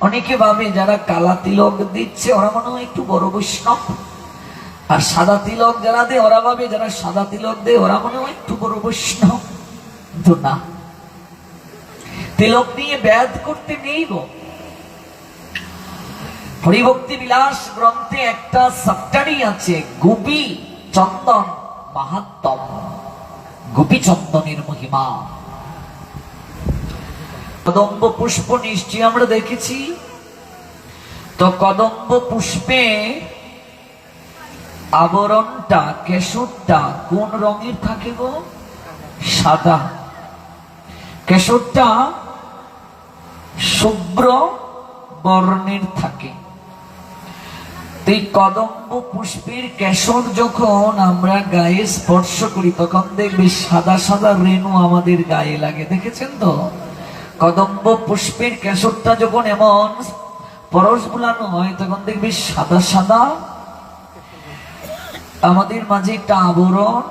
অনেকে ভাবে যারা কালা তিলক দিচ্ছে, ওরা মনে হয় একটু বড় বৈষ্ণব। আর সাদা তিলক যারা দেয়, ওরা ভাবে যারা সাদা তিলক দেয়, ওরা মনে হয় একটু বড় বৈষ্ণব। কিন্তু না। তিলক নিয়ে ব্যাধ করতে নেই গো। হরিভক্তি বিলাস গ্রন্থে একটা সাপ্টারি আছে, গোপী চন্দন মাহাত্ম গোপী চন্দনের মহিমা। কদম্ব পুষ্প নিশ্চয়ই আমরা দেখেছি। তো কদম্ব পুষ্পে আবরণটা কেশরটা কোন রঙের থাকে গো? সাদা। কেশরটা শুভ্র বর্ণের থাকে। এই কদম্ব পুষ্পের কেশর যখন আমরা গায়ে স্পর্শ করি, তখন দেখবে সাদা সাদা রেণু আমাদের গায়ে লাগে। দেখেছেন তো? কদম্ব পুষ্পের কেশরটা যখন এমন পরশ বুলানো হয়, তখন দেখবি সাদা সাদা। আমাদের মাঝে একটা আবরণ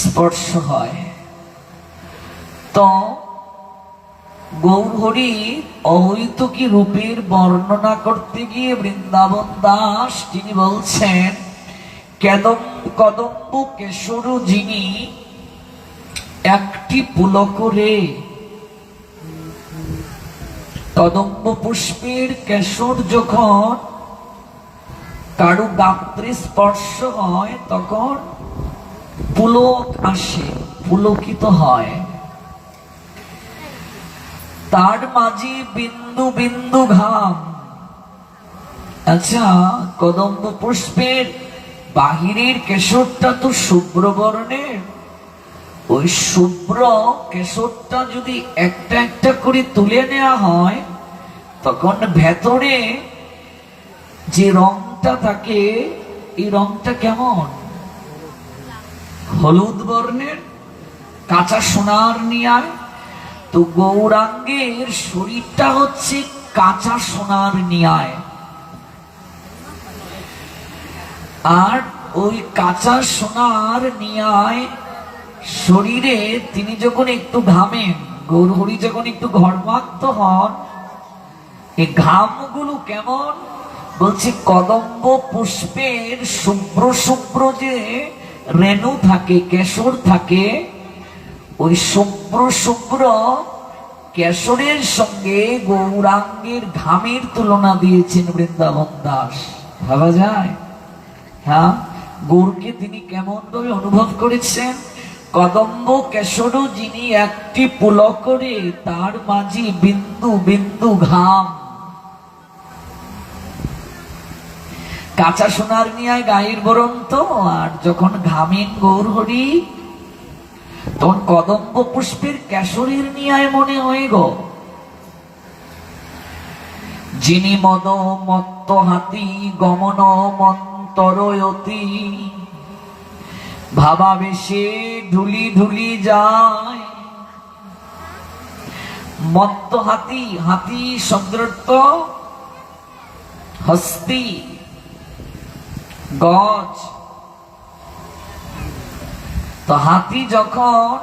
স্পর্শ হয়। তো গৌরহরি অহৈতুকী রূপের বর্ণনা করতে গিয়ে বৃন্দাবন দাস তিনি বলছেন, কেদম কদম্ব কেশর যিনি একটি পুলকরে কদম্ব পুষ্পের কেশর যখন কারু গাত্রে স্পর্শ হয়, তখন পুলক আসে, পুলকিত হয়। তার মাঝে বিন্দু বিন্দু ঘাম। আচ্ছা কদম্ব পুষ্পের বাহিরের কেশরটা তো শুভ্র বর্ণের ওই শুভ্র কেশরটা যদি একটা একটা করে তুলে নেওয়া হয়, তখন ভেতরে যে রংটা থাকে, এই রংটা কেমন? হলুদ বর্ণের, কাঁচা সোনার নিয়ায় তো গৌরাঙ্গের শরীরটা হচ্ছে কাঁচা সোনার নিয়ায়। আর ওই কাঁচা সোনার নিয়ায় শরীরে তিনি যখন একটু ঘামেন, গৌরহরি যখন একটু ঘর্মাক্ত হন এই ঘামগুলো কেমন? বলছি, কদম্ব পুষ্পের শুভ্র শুভ্র যে রেণু থাকে, কেশর থাকে, ওই শুভ্র শুভ্র কেশরের সঙ্গে গৌরাঙ্গের ঘামের তুলনা দিয়েছেন বৃন্দাবন দাস। ভাবা যায়? হ্যাঁ? গৌরকে তিনি কেমন ভাবে অনুভব করেছেন? কদম্ব কেশর যিনি একটি পুল করে তার মাঝে বিন্দু বিন্দু ঘাম। কাঁচা সোনার নিয়ে গায়ের বরণ তো আর যখন ঘামেন গৌর হরি, তখন কদম্ব পুষ্পের কেশরের নিয়ে মনে হয়ে গো। যিনি মদ মত্ত হাতি গমন মন্তরয়তি ভাবাবেশে ঢুলি ঢুলি যায়। মত্ত হাতি হাতি শব্দর্থ হস্তি, গজ। তো হাতি যখন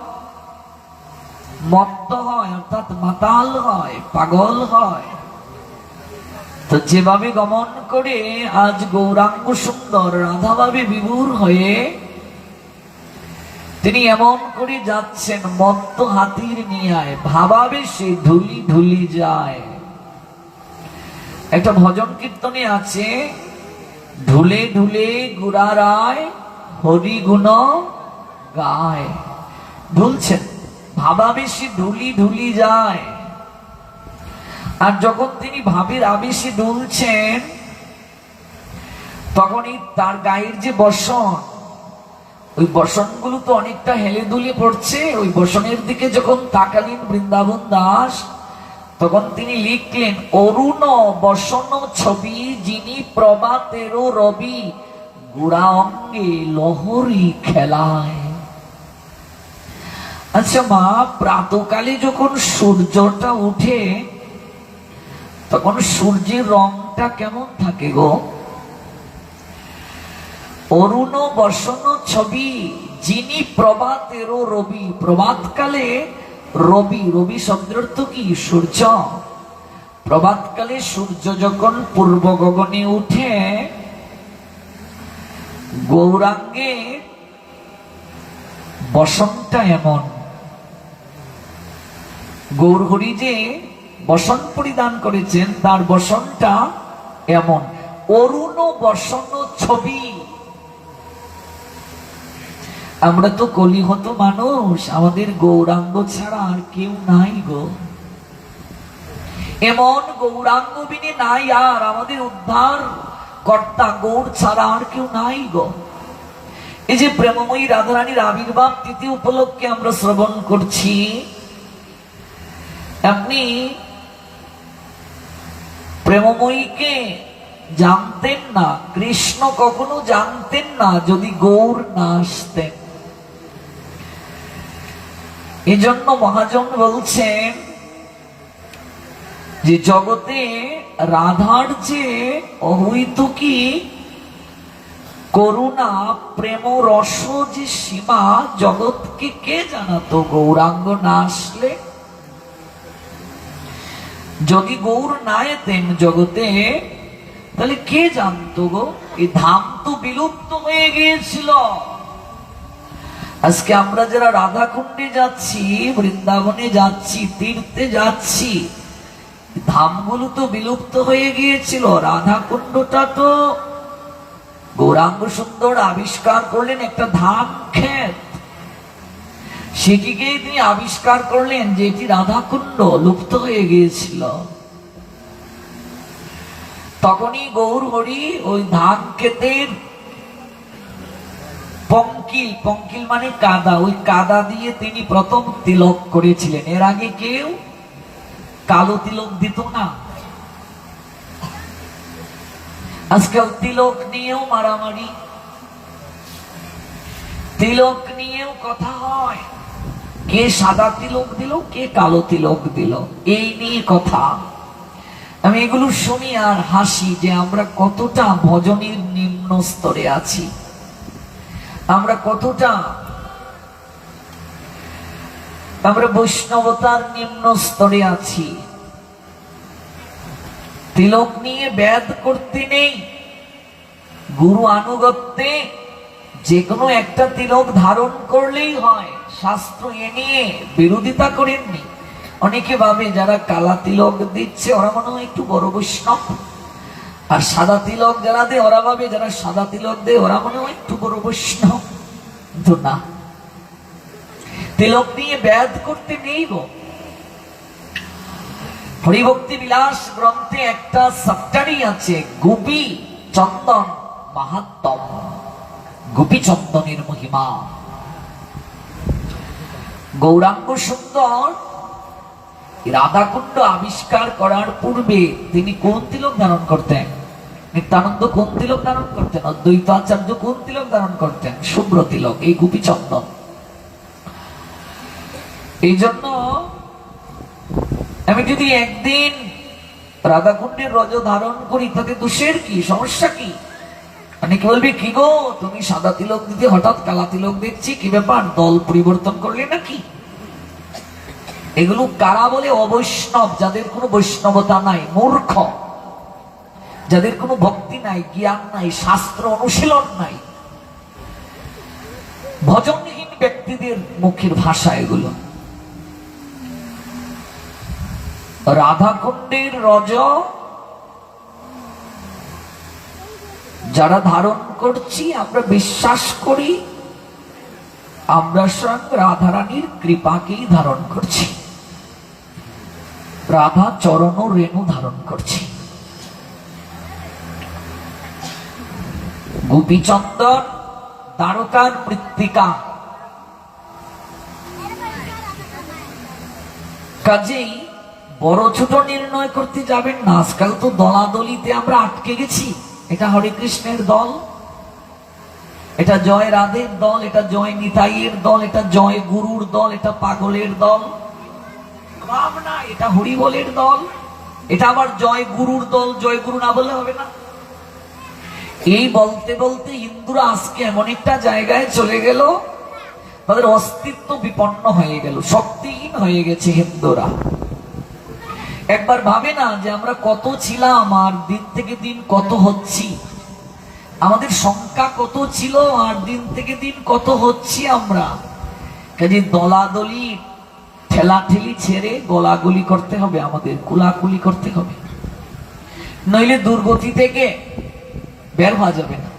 মত্ত হয়, অর্থাৎ মাতাল হয়, পাগল হয়, তো যেভাবে গমন করে আজ গৌরাঙ্গ সুন্দর রাধাভাবে বিভুর হয়ে তিনি এমন করে যাচ্ছেন, মত্ত হাতির নিয়ায়, ভাবাবে সে ধুলি ধুলি যায়। একটা ভজন কীর্তনে আছে ঢুলে ঢুলে গুড়ারায় হরি গুণ গায়। ঢুলছেন ভাবাবেশে ঢুলি ঢুলি যায়। আর যখন তিনি ভাবের আবেশে ঢুলছেন তখনই তার গায়ের যে বসন ওই বসনগুলো তো অনেকটা হেলে দুলে পড়ছে। ওই বসনের দিকে যখন তাকালেন বৃন্দাবন দাস, তখন তিনি লিখলেন, অরুণ বসন ছবি যিনি প্রভাতেরও রবি গুড়া অঙ্গে লহরি খেলায়। আচ্ছা মা, প্রাতকালে যখন সূর্যটা উঠে, তখন সূর্যের রংটা কেমন থাকে গো? অরুণ বসন ছবি, যিনি প্রভাতেরও রবি। প্রভাতকালে রবি রবি শব্দের কি? সূর্য। প্রভাতকালে সূর্য যখন পূর্ব গগনে উঠে, গৌরাঙ্গে বসনটা এমন। গৌরহরি যে বসন পরিধান করেছেন, তার বসনটা এমন। অরুণ বসন ছবি আমরা তো কলিহত মানুষ, আমাদের গৌরাঙ্গ ছাড়া আর কেউ নাই গো। এমন গৌরাঙ্গ বিনে নাই আর, আমাদের উদ্ধার কর্তা গৌর ছাড়া আর কেউ নাই গো। এই যে প্রেমময়ী রাধারানীর আবির্ভাব তিথি উপলক্ষে আমরা শ্রবণ করছি, আপনি প্রেমময়ীকে জানতেন না, কৃষ্ণ কখনো জানতেন না যদি গৌর না আসতেন। এজন্য মহাজন বলছেন যে জগতে রাধার যে অহৈত কি করুণা, প্রেম, রস যে সীমা, জগৎকে কে জানাতো গৌরাঙ্গ না আসলে? যদি গৌর না এতেন জগতে, তাহলে কে জানতো গো? এই ধাম তো বিলুপ্ত হয়ে গিয়েছিল। আজকে আমরা যারা রাধাকুণ্ডে যাচ্ছি, বৃন্দাবনে যাচ্ছি, তীর্থে যাচ্ছি, ধামগুলো তো বিলুপ্ত হয়ে গিয়েছিল। রাধাকুণ্ডটা তো গৌরাঙ্গ সুন্দর আবিষ্কার করলেন একটা ধাম ক্ষেত। সেটিকে তিনি আবিষ্কার করলেন যে এটি রাধাকুণ্ড লুপ্ত হয়ে গিয়েছিল। তখনই গৌর হরি ওই ধান ক্ষেতের পঙ্কিল পঙ্কিল মানে কাদা। ওই কাদা দিয়ে তিনি প্রথম তিলক করেছিলেন। এর আগে কেউ কালো তিলক দিত না। আজকাল তিলক নিয়েও মারামারি। তিলক নিয়েও কথা হয়। কে সাদা তিলক দিল, কে কালো তিলক দিল। এই নিয়ে কথা। আমি এগুলো শুনি আর হাসি যে আমরা কতটা ভজনের নিম্ন স্তরে আছি। আমরা কতটা আমরা বৈষ্ণবতার নিম্ন স্তরে আছি। তিলক নিয়ে ব্যাদ করতে নেই। গুরু আনুগত্যে যে কোনো একটা তিলক ধারণ করলেই হয়। শাস্ত্র এ নিয়ে বিরোধিতা করেননি। অনেকে ভাবে যারা কালা তিলক দিচ্ছে, ওরা মনে হয় একটু বড় বৈষ্ণব। আর সাদা তিলক যারা দেয় ওরা ভাবে যারা সাদা তিলক দেয় ওরা মনে হয় একটু বড় বৈষ্ণব। কিন্তু না। তিলক নিয়ে ব্যাধ করতে নেই গো। হরিভক্তি বিলাস গ্রন্থে একটা সাপ্টারি আছে, গোপী চন্দন মাহাত্ম গোপী চন্দনের মহিমা। গৌরাঙ্গ সুন্দর, রাধাকুণ্ড আবিষ্কার করার পূর্বে তিনি কোন তিলক ধারণ করতেন? নিত্যানন্দ কোন তিলক ধারণ করতেন? অদ্বৈত আচার্য কোন তিলক ধারণ করতেন? শুভ্র তিলক, এই গোপী চন্দন এই জন্য আমি যদি একদিন রাধাকুণ্ডের রজ ধারণ করি, তাতে দোষের কি? সমস্যা কি? অনেকে বলবে, কি গো, তুমি সাদা তিলক দিতে, হঠাৎ কালা তিলক দেখছি কি ব্যাপার? দল পরিবর্তন করলে নাকি এগুলো কারা বলে? অবৈষ্ণব, যাদের কোনো বৈষ্ণবতা নাই, মূর্খ। যাদের কোনো ভক্তি নাই, জ্ঞান নাই, শাস্ত্র অনুশীলন নাই, ভজনহীন ব্যক্তিদের মুখের ভাষা এগুলো। রাধাকুণ্ডের রজ যারা ধারণ করছি, আমরা বিশ্বাস করি, আমরা স্বয়ং রাধারানীর কৃপাকেই ধারণ করছি। রাধা চরণ রেণু ধারণ করছি। গোপীচন্দন দ্বারকার মৃত্তিকা। কাজেই বড় ছোট নির্ণয় করতে যাবেন না। আজকাল তো দলাদলিতে আমরা আটকে গেছি। এটা হরে কৃষ্ণের দল। এটা জয় রাধের দল, এটা জয় নিতাইয়ের দল, এটা জয় গুরুর দল, এটা পাগলের দল। না এটা হরিবলের দল। এটা আবার জয় গুরুর দল, জয় গুরু না বললে হবে না। এই বলতে বলতে হিন্দুরা আজকে এমন একটা জায়গায় চলে গেল। তাদের অস্তিত্ব বিপন্ন হয়ে গেল, শক্তিহীন হয়ে গেছে হিন্দুরা একবার ভাবে না যে আমরা কত ছিলাম আর দিন থেকে দিন কত হচ্ছি। আমাদের সংখ্যা কত ছিল আর দিন থেকে দিন কত হচ্ছি আমরা। কাজে দলাদলি, ঠেলাঠেলি ছেড়ে গলাগুলি করতে হবে আমাদের, কুলাকুলি করতে হবে। নইলে দুর্গতি থেকে বের হওয়া যাবে না।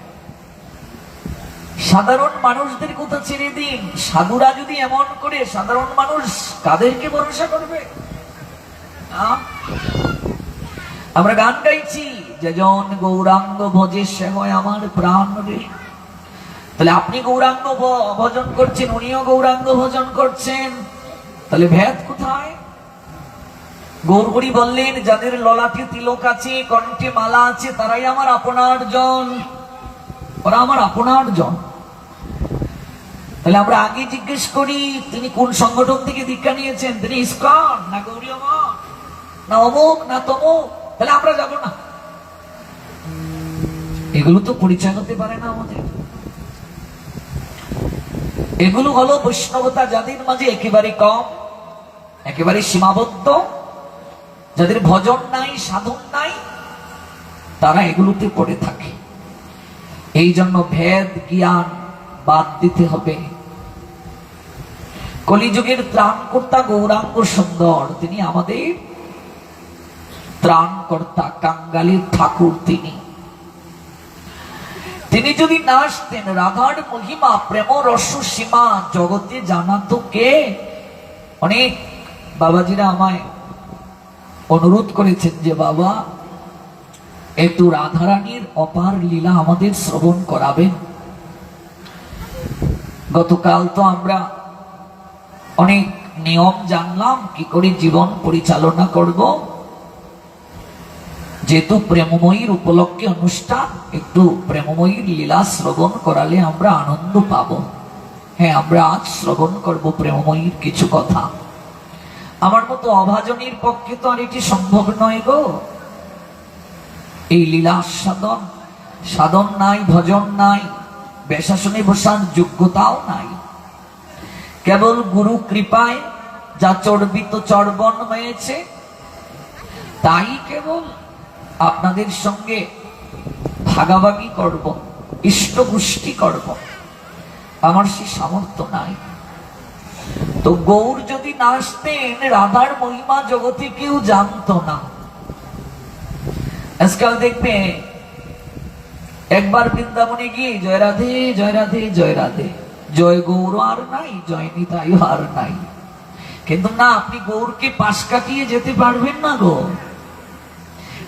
সাধারণ মানুষদের কথা ছেড়ে দিন। সাধুরা যদি এমন করে, সাধারণ মানুষ কাদেরকে ভরসা করবে? আমরা গান গাইছি, যেজন গৌরাঙ্গ ভজে সে হয় আমার প্রাণ রে। তাহলে আপনি গৌরাঙ্গ ভজন করছেন, উনিও গৌরাঙ্গ ভজন করছেন। তাহলে ভেদ কোথায়? গৌরহরি বললেন, যাদের ললাটে তিলক আছে, কণ্ঠে মালা আছে, তারাই আমার আপনার জন। ওরা আমার আপনার জন। তাহলে আমরা আগে জিজ্ঞেস করি, তিনি কোন সংগঠন থেকে দীক্ষা নিয়েছেন? তিনি ইস্কন না গৌরী না অমুক, না তমুক? তাহলে আমরা যাব না। এগুলো তো পরিচয় হতে পারে না আমাদের। এগুলো হলো বৈষ্ণবতা যাদের মাঝে একেবারে কম, একেবারে সীমাবদ্ধ। যাদের ভজন নাই, সাধন নাই, তারা এগুলোতে পড়ে থাকে। এই জন্য ভেদ, জ্ঞান বাদ দিতে হবে। কলিযুগের ত্রাণকর্তা গৌরাঙ্গ সুন্দর, তিনি আমাদের ত্রাণকর্তা, কাঙ্গালির ঠাকুর তিনি। তিনি যদি না আসতেন, রাধার মহিমা, প্রেম, রস, সীমা, জগতে জানাতো কে? অনেক বাবাজিরা আমায় অনুরোধ করেছেন যে, বাবা, একটু রাধারানীর অপার লীলা আমাদের শ্রবণ করাবেন। গতকাল তো আমরা অনেক নিয়ম জানলাম, কি করে জীবন পরিচালনা করব। যেহেতু প্রেমময়ীর উপলক্ষে অনুষ্ঠান, একটু প্রেমময়ীর লীলা শ্রবণ করালে আমরা আনন্দ পাব। হ্যাঁ আমরা আজ শ্রবণ করব প্রেমময়ীর কিছু কথা। আমার মতো অভাজনীর পক্ষে তো আর এটি সম্ভব নয় গো। এই লীলা সাধন সাধন নাই, ভজন নাই, বেশাসনে বসার যোগ্যতাও নাই। কেবল গুরু কৃপায় যা চর্বিত চর্বণ হয়েছে, তাই কেবল আপনাদের সঙ্গে ভাগাভাগি করব ইষ্ট গোষ্ঠী করব। আমার সে সামর্থ্য নাই। তো গৌর যদি না আসতেন, রাধার মহিমা জগতে কেউ জানতো না। আজকাল দেখবে একবার বৃন্দাবনে গিয়ে জয় রাধে জয় রাধে জয় রাধে। জয় গৌর আর নাই, জয় নিতাই আর নাই। কিন্তু না, আপনি গৌরকে পাশ কাটিয়ে যেতে পারবেন না গো।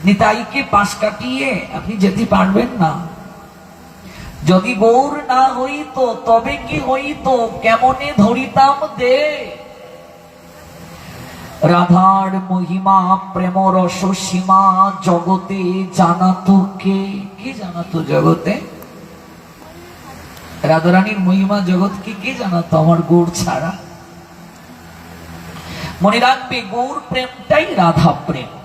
নিতাইকে পাশ কাটিয়ে আপনি যেতে পারবেন না। যদি গৌর না হইতো, তবে কি হইতো? কেমনে ধরিতাম দে? রাধার মহিমা প্রেম রস সীমা জগতে জানাতো কে? কে জানাতো জগতে? রাধারানীর মহিমা জগৎকে কে? জানাতো আমার গৌর ছাড়া? মনে রাখবে গৌর প্রেমটাই রাধা প্রেম।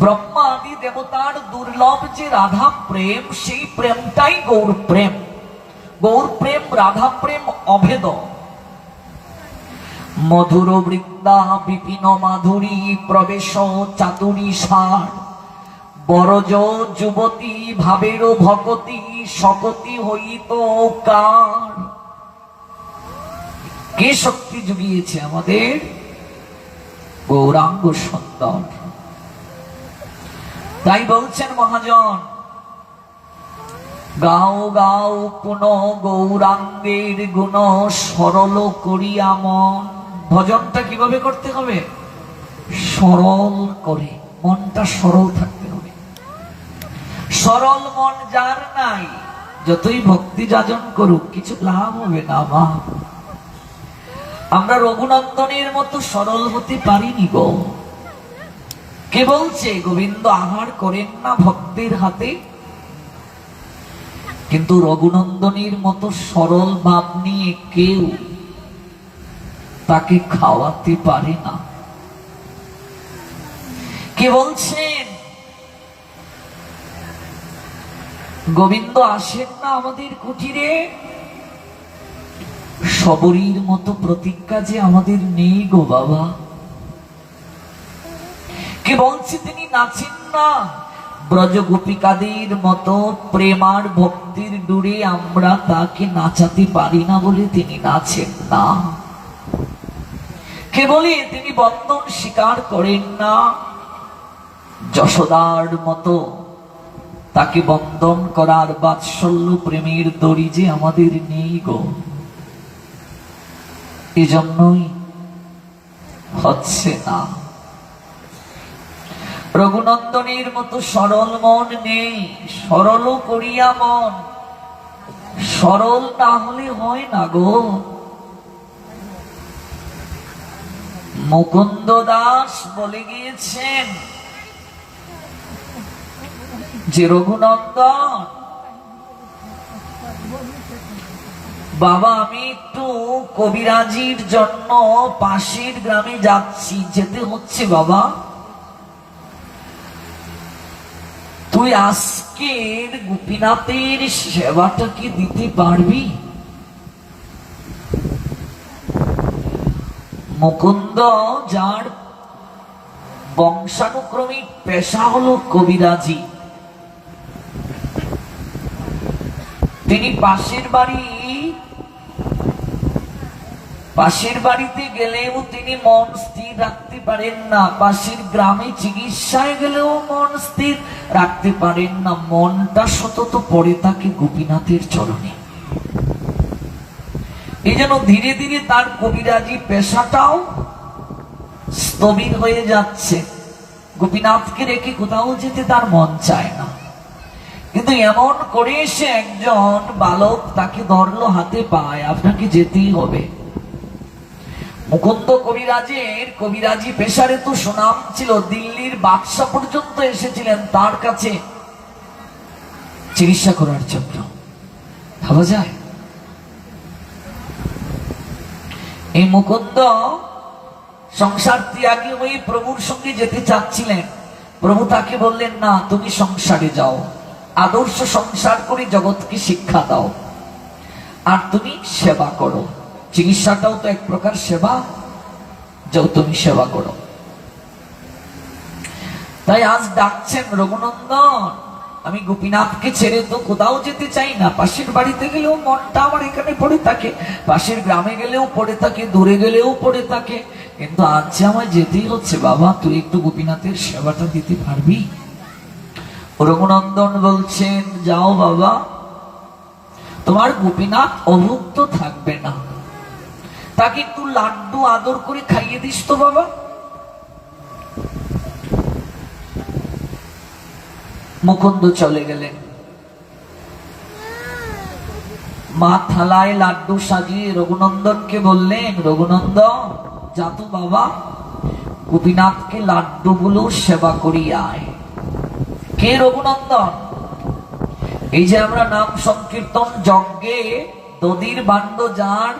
ব্রহ্মা আদি দেবতার দুর্লভ যে রাধা প্রেম, সেই প্রেমটাই গৌর প্রেম। গৌর প্রেম, রাধা প্রেম, অভেদ। মধুর বৃন্দা, বিপিন মাধুরী, প্রবেশ চাতুরী সার বরজ যুবতী, ভাবের ভকতি সকতি হইত কার? কে শক্তি জুগিয়েছে আমাদের গৌরাঙ্গ সুন্দর তাই বলছেন মহাজন, গাও গাও কোন গৌরাঙ্গের গুণ সরল করিয়া মন। ভজনটা কীভাবে করতে হবে? সরল করে, মনটা সরল থাকতে হবে। সরল মন যার নাই, যতই ভক্তি যাজন করুক, কিছু লাভ হবে না মা। আমরা রঘুনন্দনের মতো সরল হতে পারিনি গো। কে বলছে গোবিন্দ আহার করেন না ভক্তের হাতে, কিন্তু রঘুনন্দনীর মতো সরল ভাব নিয়ে কেউ তাকে খাওয়াতে পারে না। কে বলছেন? গোবিন্দ আসেন না আমাদের কুটিরে? সবরীর মতো প্রতিজ্ঞা যে আমাদের নেই গো বাবা। কে বলছে তিনি? নাচেন না। ব্রজ গোপিকাদের মতো প্রেমার ভক্তির ডুরে আমরা তাকে নাচাতে পারি না বলে তিনি নাচেন না। কে বলে? তিনি বন্ধন স্বীকার করেন না। যশোদার মতো তাকে বন্ধন করার বাৎসল্য প্রেমের দড়ি যে আমাদের নেই গো। এজন্যই হচ্ছে না। রঘুনন্দনের মতো সরল মন নেই, সরল করিয়া মন। সরল না হলে হয় না গো। মুকুন্দ দাস বলে গিয়েছেন যে, রঘুনন্দন, বাবা, আমি একটু কবিরাজির জন্য পাশের গ্রামে যাচ্ছি, যেতে হচ্ছে বাবা। তুই আজকের গোপীনাথের সেবাটা কি দিতে পারবি? মুকুন্দ যার বংশানুক্রমিক পেশা হলো কবিরাজি। তিনি পাশের বাড়ি, পাশের বাড়িতে গেলেও তিনি মন স্থির রাখতে পারেন না। পাশের গ্রামে চিকিৎসায় গেলেও মন স্থির। রাখতে পারেন না মনটা, সতত পড়ে থাকে গোপীনাথের চরণে। এই যেন ধীরে ধীরে তার কবিরাজি পেশাটাও স্থবির হয়ে যাচ্ছে। গোপীনাথকে রেখে কোথাও যেতে তার মন চায় না। কিন্তু এমন করে এসে একজন বালক, তাকে ধরলো হাতে পায়। আপনাকে যেতেই হবে। মুকুন্দ কবিরাজের কবিরাজি পেশারে তো সুনাম ছিল, দিল্লির বাদশা পর্যন্ত এসেছিলেন তার কাছে। চিকিৎসা করার জন্য। ভাবা যায়? এই মুকুন্দ সংসার ত্যাগী হয়ে প্রভুর সঙ্গে যেতে চাচ্ছিলেন। প্রভু তাকে বললেন, না, তুমি সংসারে যাও। আদর্শ সংসার করে জগৎকে শিক্ষা দাও। আর তুমি সেবা করো। চিকিৎসাটাও তো এক প্রকার সেবা যাও তুমি সেবা করো। তাই আজ ডাকছেন রঘুনন্দন। আমি গোপীনাথকে ছেড়ে তো কোথাও যেতে চাই না। পাশের বাড়িতে গেলেও মনটা আমার এখানে পড়ে থাকে। পাশের গ্রামে গেলেও পড়ে থাকে, দূরে গেলেও পড়ে থাকে। কিন্তু আজ যে আমায় যেতেই হচ্ছে, বাবা, তুই একটু গোপীনাথের সেবাটা দিতে পারবি? রঘুনন্দন বলছেন, যাও বাবা, তোমার গোপীনাথ অভুক্ত থাকবে না। তাকে একটু লাড্ডু আদর করে খাইয়ে দিস তো বাবা। মুকুন্দ চলে গেলেন। মা থালায় লাড্ডু সাজিয়ে রঘুনন্দনকে বললেন, রঘুনন্দন, যা তো বাবা। গোপীনাথকে লাড্ডুগুলো সেবা করিয়ে আয়। কে রঘুনন্দন? এই যে আমরা নাম সংকীর্তন যজ্ঞে দদির বান্ড যার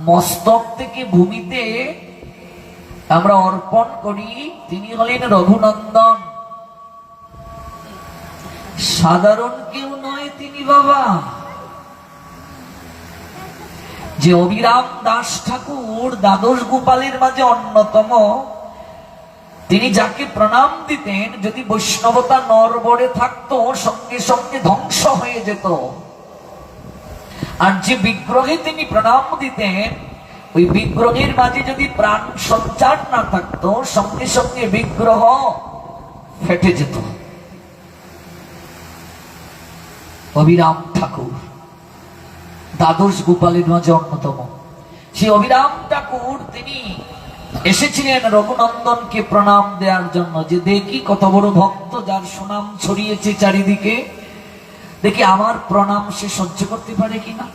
মস্তক থেকে ভূমিতে আমরা অর্পণ করি। তিনি হলেন রঘুনন্দন। সাধারণ কেউ নয় তিনি বাবা। যে অবিরাম দাস ঠাকুর দ্বাদশ গোপালের মাঝে অন্যতম, তিনি যাকে প্রণাম দিতেন, যদি বৈষ্ণবতা নরবরে থাকতো, সঙ্গে সঙ্গে ধ্বংস হয়ে যেত। আর যে বিগ্রহে তিনি প্রণাম দিতেন, ওই বিগ্রহের মাঝে যদি প্রাণ সঞ্চার না থাকতো, সঙ্গে সঙ্গে বিগ্রহ ফেটে যেত। অবিরাম ঠাকুর, দ্বাদশ গোপালের মাঝে অন্যতম। সেই অবিরাম ঠাকুর, তিনি এসেছিলেন রঘুনন্দনকে প্রণাম দেওয়ার জন্য যে, দেখি কত বড় ভক্ত যার সুনাম ছড়িয়েছে চারিদিকে। দেখি আমার প্রণাম সে সহ্য করতে পারে কিনা?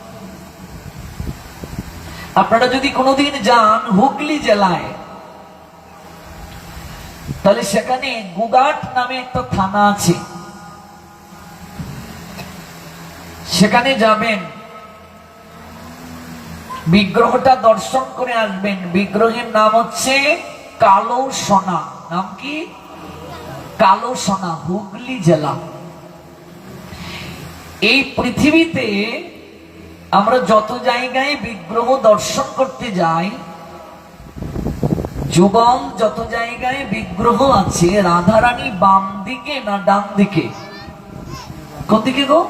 আপনারা যদি কোনোদিন যান হুগলি জেলায়, তাহলে সেখানে গুগাট নামে একটা থানা আছে। সেখানে যাবেন, বিগ্রহটা দর্শন করে আসবেন। বিগ্রহের নাম হচ্ছে কালো সোনা। নাম কি? কালো সোনা, হুগলি জেলা। এই পৃথিবীতে আমরা যত জায়গায় বিগ্রহ দর্শন করতে যাই, যুগল যত জায়গায় বিগ্রহ আছে, রাধারানী বাম দিকে না ডান দিকে? কোন দিকে গো?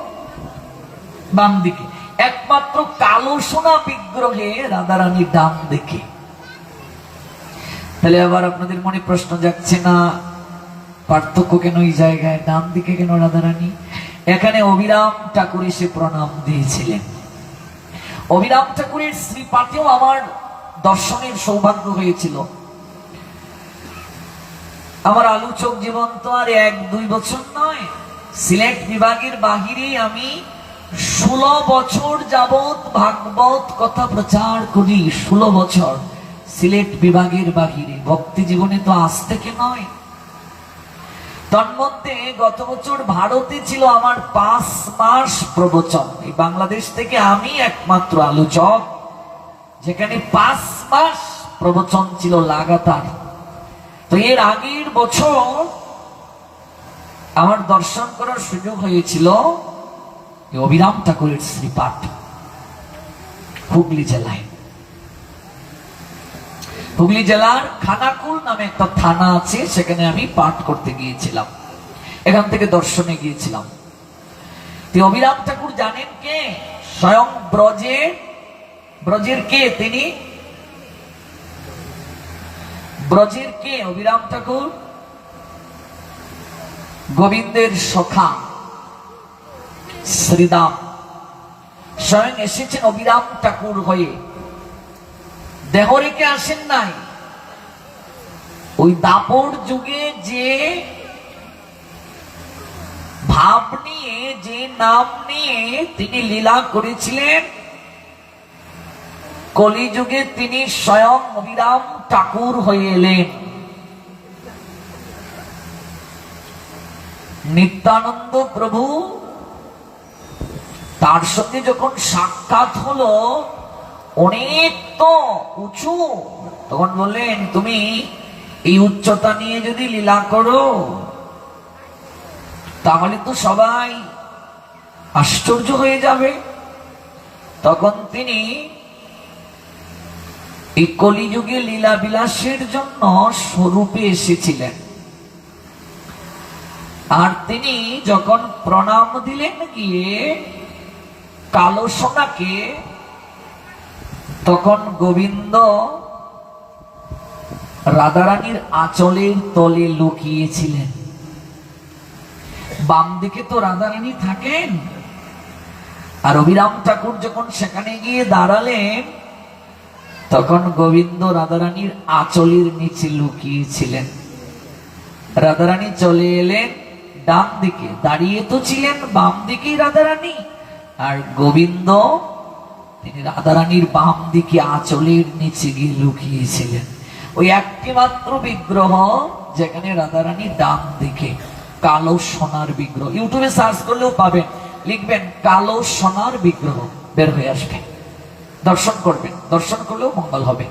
বাম দিকে। একমাত্র কালো সোনা বিগ্রহে রাধারানী ডান দিকে। তাহলে আবার আপনাদের মনে প্রশ্ন যাচ্ছে না, পার্থক্য কেন এই জায়গায়, ডান দিকে কেন রাধারানী? এখানে অবিরাম ঠাকুর এসে প্রণাম দিয়েছিলেন। অবিরাম ঠাকুরের শ্রীপাঠেও আমার দর্শনের সৌভাগ্য হয়েছিল। আমার আলোচক জীবন তো আর এক দুই বছর নয়। সিলেট বিভাগের বাহিরে আমি ষোলো বছর যাবত ভাগবত কথা প্রচার করি, ষোলো বছর সিলেট বিভাগের বাহিরে। ভক্তি জীবনে তো আজ থেকে নয়। তন্মধ্যে গত বছর ভারতে ছিল আমার পাঁচ মাস প্রবচন। এই বাংলাদেশ থেকে আমি একমাত্র আলোচক, যেখানে পাঁচ মাস প্রবচন ছিল লাগাতার। তো এর আগের বছর আমার দর্শন করার সুযোগ হয়েছিল অবিরাম ঠাকুরের শ্রীপাঠ, হুগলি জেলায়। হুগলি জেলার খানাকুল নামে একটা থানা আছে, সেখানে আমি পাঠ করতে গিয়েছিলাম। এখান থেকে দর্শনে গিয়েছিলাম। তো অবিরাম ঠাকুর জানেন কে? স্বয়ং ব্রজে, ব্রজের কে তিনি? ব্রজের কে অবিরাম ঠাকুর? গোবিন্দের সখা, শ্রীদাম। স্বয়ং এসেছেন অবিরাম ঠাকুর হয়ে। দেহ রেখে আসেন নাই। ওই দাপর যুগে যে ভাব নিয়ে, যে নাম নিয়ে তিনি লীলা করেছিলেন, কলিযুগে তিনি স্বয়ং অবিরাম ঠাকুর হয়ে এলেন। নিত্যানন্দ প্রভু তার সঙ্গে যখন সাক্ষাৎ হলো অনেক তো উঁচু। তখন বললেন, তুমি এই উচ্চতা নিয়ে যদি লীলা করো, তাহলে তো সবাই আশ্চর্য হয়ে যাবে। তখন তিনি এই কলিযুগে লীলা বিলাসের জন্য স্বরূপে এসেছিলেন। আর তিনি যখন প্রণাম দিলেন গিয়ে কালো সোনাকে তখন গোবিন্দ রাধারানীর আঁচলের তলে লুকিয়েছিলেন। বাম দিকে তো রাধারানী থাকেন। আর অভিরাম ঠাকুর যখন সেখানে গিয়ে দাঁড়ালেন, তখন গোবিন্দ রাধারানীর আঁচলের নিচে লুকিয়েছিলেন। রাধারানী চলে এলেন ডান দিকে, দাঁড়িয়ে তো ছিলেন বাম দিকেই রাধারানী। আর গোবিন্দ তিনি রাধারানীর বাম দিকে আঁচলের নিচে গিয়ে লুকিয়েছিলেন। ওই একটি মাত্র বিগ্রহ যেখানে রাধারানী ডান দিকে কালো সোনার বিগ্রহ। ইউটিউবে সার্চ করলেও পাবেন, লিখবেন কালো সোনার বিগ্রহ, বের হয়ে আসবে। দর্শন করবেন, দর্শন করলেও মঙ্গল হবে।